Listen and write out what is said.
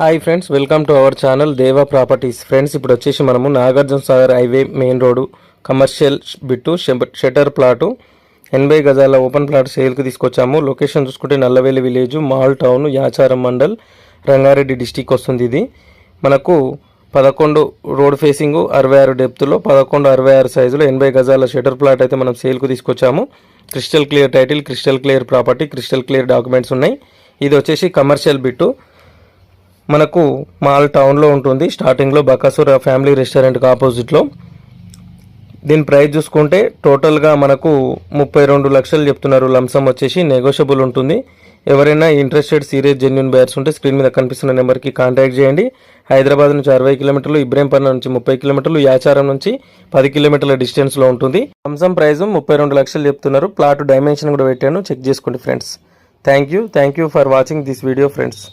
Hi friends welcome to our channel Deva properties. Friends ఇప్పుడు వచ్చేసి మనము Nagarjuna Sagar highway main road commercial bit Sheba- shutter plot ఎనభై గజాల open plot సేల్కి తీసుకొచ్చాము. లొకేషన్ చూసుకుంటే Nallavelli village Mal town Yacharam mandal Rangareddy district వస్తుంది ఇది. మనకు పదకొండు రోడ్ ఫేసింగ్ అరవై ఆరు డెప్త్లో పదకొండు అరవై ఆరు సైజులో ఎనభై గజాల షటర్ ప్లాట్ అయితే మనం సేల్కు తీసుకొచ్చాము. Crystal clear title crystal clear property crystal clear documents ఉన్నాయి. ఇది వచ్చేసి కమర్షియల్ బిట్టు మనకు మాల్ టౌన్లో ఉంటుంది. స్టార్టింగ్లో బకాసూర్ ఫ్యామిలీ రెస్టారెంట్కి ఆపోజిట్లో దీని ప్రైస్ చూసుకుంటే టోటల్గా మనకు ముప్పై రెండు లక్షలు చెప్తున్నారు. లంసం వచ్చేసి నెగోషియబుల్ ఉంటుంది. ఎవరైనా ఇంట్రెస్టెడ్ సీరియస్ జెన్యున్ బయర్స్ ఉంటే స్క్రీన్ మీద కనిపిస్తున్న నెంబర్కి కాంటాక్ట్ చేయండి. హైదరాబాద్ నుంచి అరవై కిలోమీటర్లు ఇబ్రహంపట్నం నుంచి ముప్పై కిలోమీటర్లు యాచారం నుంచి పది కిలోమీటర్ల డిస్టెన్స్లో ఉంటుంది. లంసం ప్రైస్ ముప్పై రెండు లక్షలు చెప్తున్నారు. ప్లాట్ డైమెన్షన్ కూడా పెట్టాను. చెక్ చేసుకోండి friends thank you thank you for watching this video friends